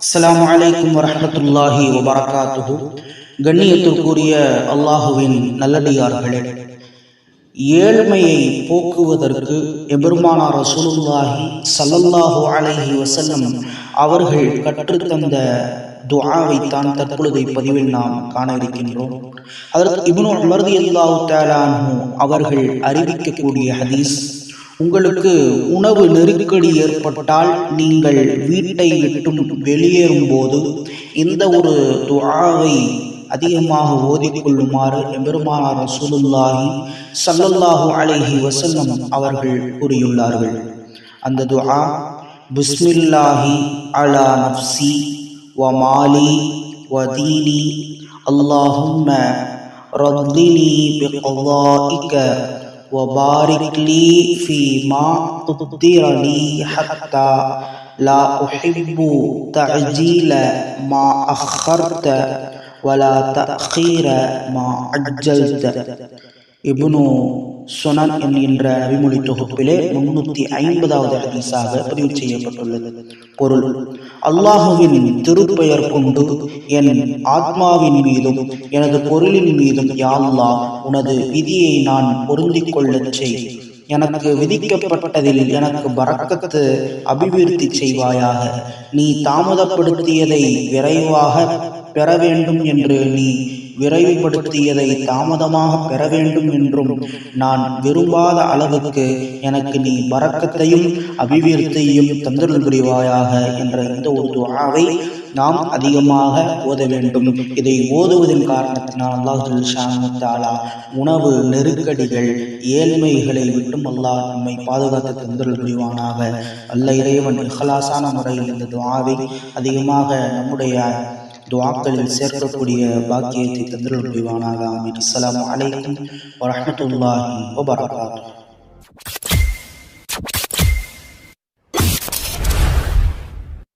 அஸ்லாம் வலைக்கம் வரமத்துல்லாஹி வபரகாத்து கண்ணியத்திற்குரிய அல்லாஹுவின் நல்லடியார்களே ஏழ்மையை போக்குவதற்கு எபெருமானார் ரசூலுல்லாஹி சல்லல்லாஹு அலஹி வசல்லம் அவர்கள் கற்றுத்தந்த துஆவைத்தான் தற்பொழுதை பதிவில் நாம் காண இருக்கின்றோம் அதற்கு இபுனு உமர் அல்லாஹு தஆலா அவர்கள் அறிவிக்கக்கூடிய ஹதீஸ் உங்களுக்கு உணவு நெருக்கடி ஏற்பட்டால் நீங்கள் வீட்டை விட்டும் வெளியேறும் போது இந்த ஒரு துஆவை அதிகமாக ஓதிக்கொள்ளுமாறு எம்பெருமானார் ரசூலுல்லாஹி சல்லல்லாஹு அலைஹி வசல்லம் அவர்கள் கூறியுள்ளார்கள். அந்த துஆ பிஸ்மில்லாஹி அலா நப்சி வ மாலி வ தீனி அல்லாஹும்ம ரத்தினி பிகதாஇக وبارك لي فيما قدر لي حتى لا أحب تعجيل ما أخرت ولا تأخير ما عجلت இப்னு சுனன் என்கின்ற நபிமொழி தொகுப்பிலே முன்னூத்தி ஐம்பதாவது ஹதீஸாக பதிவு செய்யப்பட்டுள்ளது. பொருள் அல்லாஹுவின் திருப்பெயர் கொண்டு என் ஆத்மாவின் மீதும் எனது பொருளின் மீதும் யா அல்லாஹ் உனது விதியை நான் பொருந்திக் கொள்ளச் செய். எனக்கு விதிக்கப்பட்டதில் எனக்கு பறக்கத்து அபிவிருத்தி செய்வாயாக. நீ தாமதப்படுத்தியதை விரைவாக பெற வேண்டும் என்று நீ விரைவுபடுத்தியதை தாமதமாக பெற வேண்டும் என்றும் நான் விரும்பாத அளவுக்கு எனக்கு நீ பறக்கத்தையும் அபிவிருத்தியையும் தந்தருள் புரிவாயாக என்ற இந்த ஒரு துவாவை நாம் அதிகமாக ஓத வேண்டும். இதை ஓதுவதன் காரணத்தினால் அல்லாஹுல் ஷாமுத்தாலா உணவு நெருக்கடிகள் ஏழ்மைகளை விட்டும் அல்லாஹ் நம்மை பாதுகாத்து தந்தல் புரிவானாக. அல்ல இறைவன் இஹலாசான முறையில் இந்த துவாவை அதிகமாக நம்முடைய துவாக்களில் சேர்க்கக்கூடிய பாக்கியத்தை தந்தல் புரிவானாக. ஆமீன். அஸ்லாம் அலைக்கும் வரமத்துல்லாஹி வபரகாத்துஹு.